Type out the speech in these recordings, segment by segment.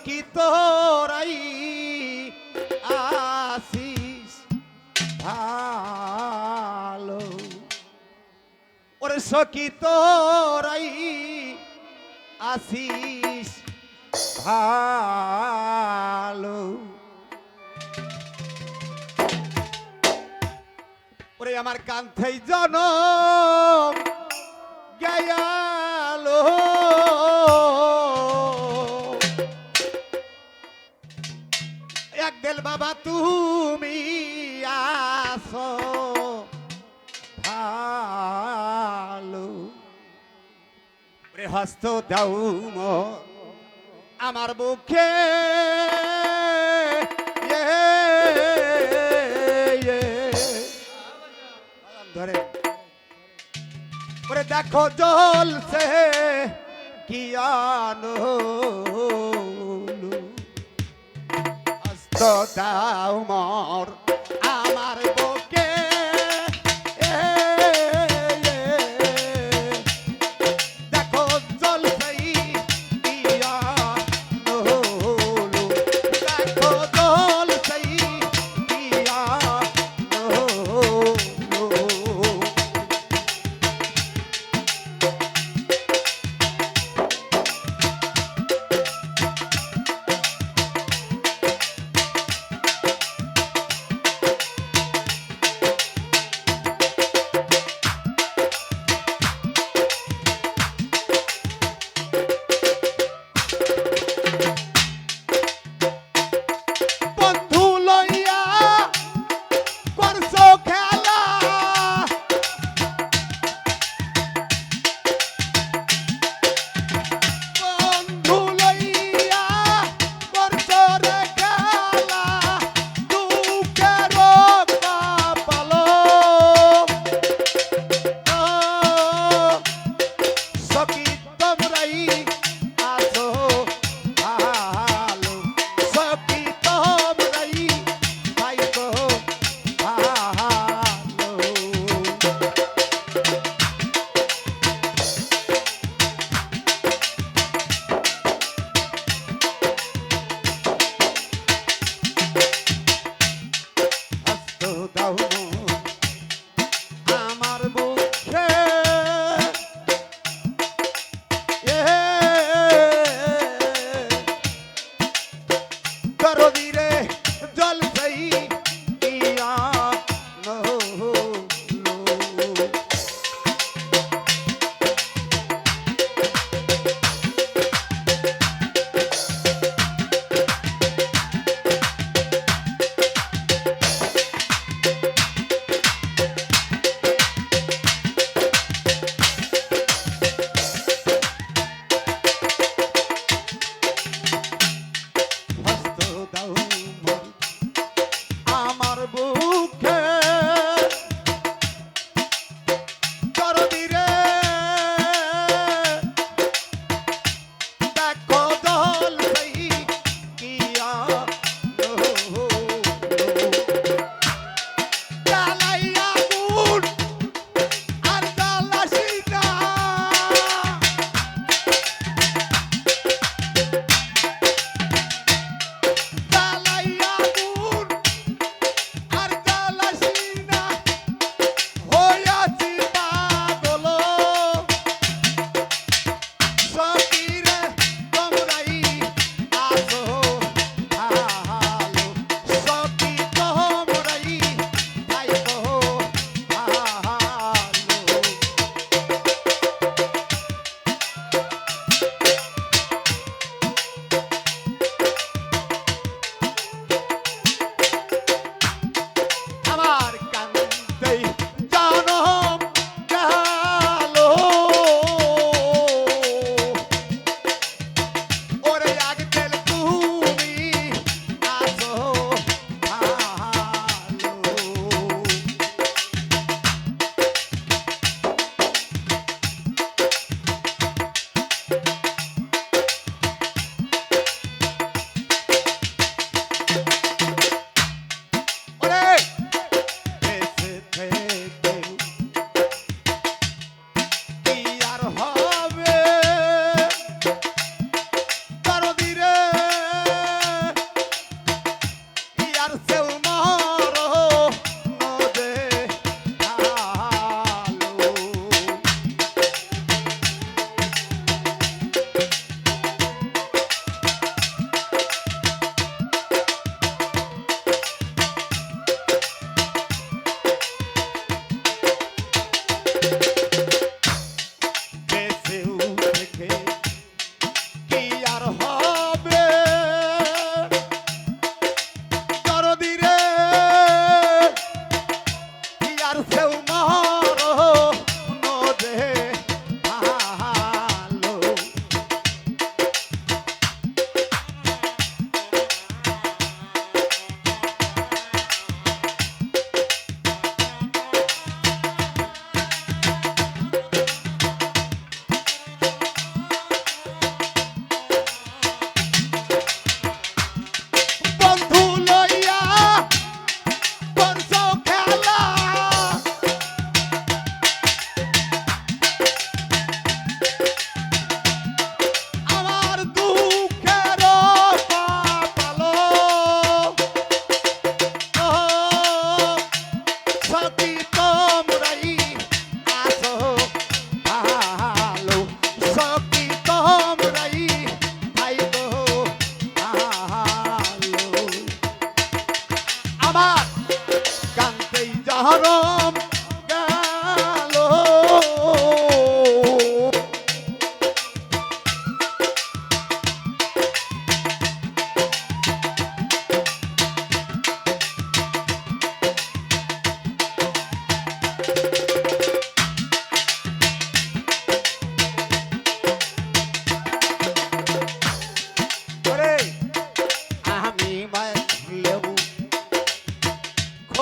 সখী তোরাই আসিস ভালো। ওরে সখী তোরাই আসিস ভালো। ওরে আমার কান্থেই জনম গেয়াল বাবা, তুমি আসো ভালো। হস্ত দাও মোর আমার বুকে। ধরে। ওরে দেখো জলছে কি আনো হস্ত দাও মোর আমার you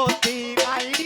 হতে পারি।